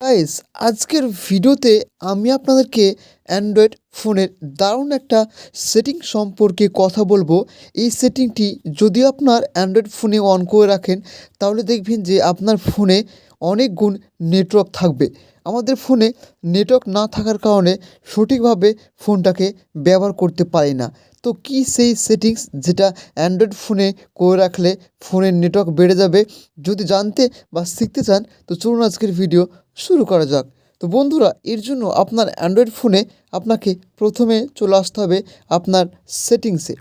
Guys আজকের ভিডিওতে আমি আপনাদেরকে অ্যান্ড্রয়েড ফোনের দারুণ একটা সেটিং সম্পর্কে কথা বলব। এই সেটিংটি যদি আপনার অ্যান্ড্রয়েড ফোনে অন করে রাখেন, তাহলে দেখবেন যে আপনার ফোনে অনেক গুণ নেটওয়ার্ক থাকবে। আমাদের ফোনে নেটওয়ার্ক না থাকার কারণে সঠিকভাবে ফোনটাকে ব্যবহার করতে পারি না। তো কী সেই সেটিংস যেটা অ্যান্ড্রয়েড ফোনে করে রাখলে ফোনের নেটওয়ার্ক বেড়ে যাবে? যদি জানতে বা শিখতে চান, তো চলুন আজকের ভিডিও শুরু করা যাক। তো বন্ধুরা, এর জন্য আপনার অ্যান্ড্রয়েড ফোনে আপনাকে প্রথমে চলে আসতে হবে আপনার সেটিংসে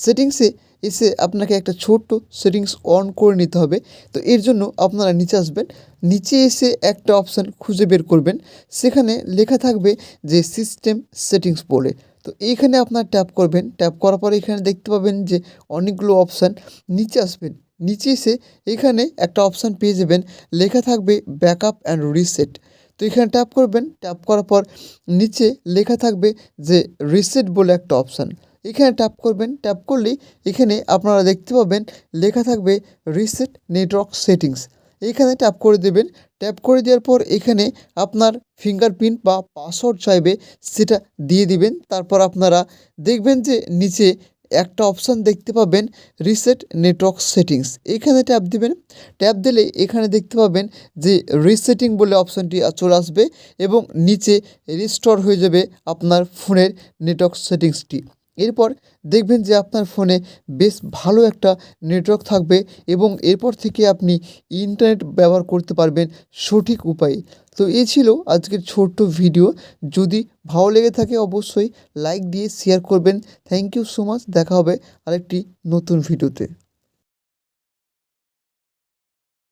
সেটিংসে এসে আপনাকে একটা ছোট্ট সেটিংস অন করে নিতে হবে। তো এর জন্য আপনারা নিচে আসবেন। নিচে এসে একটা অপশান খুঁজে বের করবেন। সেখানে লেখা থাকবে যে সিস্টেম সেটিংস বলে। তো এইখানে আপনার ট্যাপ করবেন। ট্যাপ করার পরে এখানে দেখতে পাবেন যে অনেকগুলো অপশান নিচে আসবেন। নিচে এসে এখানে একটা অপশান পেয়ে যাবেন। লেখা থাকবে ব্যাকআপ অ্যান্ড রিসেট তো এখানে ট্যাপ করবেন। ট্যাপ করার পর নিচে লেখা থাকবে যে রিসেট বলে একটা অপশান এখানে ট্যাপ করবেন। ট্যাপ করলেই এখানে আপনারা দেখতে পাবেন লেখা থাকবে রিসেট নেটওয়ার্ক সেটিংস এইখানে ট্যাপ করে দেবেন। ট্যাপ করে দেওয়ার পর এখানে আপনার ফিঙ্গারপ্রিন্ট বা পাসওয়ার্ড চাইবে সেটা দিয়ে দিবেন। তারপর আপনারা দেখবেন যে নিচে একটা অপশান দেখতে পাবেন রিসেট নেটওয়ার্ক সেটিংস এখানে ট্যাপ দিবেন। ট্যাপ দিলে এখানে দেখতে পাবেন যে রিসেটিং বলে অপশানটি চলে আসবে এবং নিচে রিস্টোর হয়ে যাবে আপনার ফোনের নেটওয়ার্ক সেটিংসটি এরপর দেখবেন যে আপনার ফোনে বেশ ভালো একটা নেটওয়ার্ক থাকবে এবং এরপর থেকে আপনি ইন্টারনেট ব্যবহার করতে পারবেন সঠিক উপায়ে। তো এই ছিল আজকের ছোট্ট ভিডিও যদি ভালো লেগে থাকে অবশ্যই লাইক দিয়ে শেয়ার করবেন। থ্যাংক ইউ সো মাচ দেখা হবে আরেকটি নতুন ভিডিওতে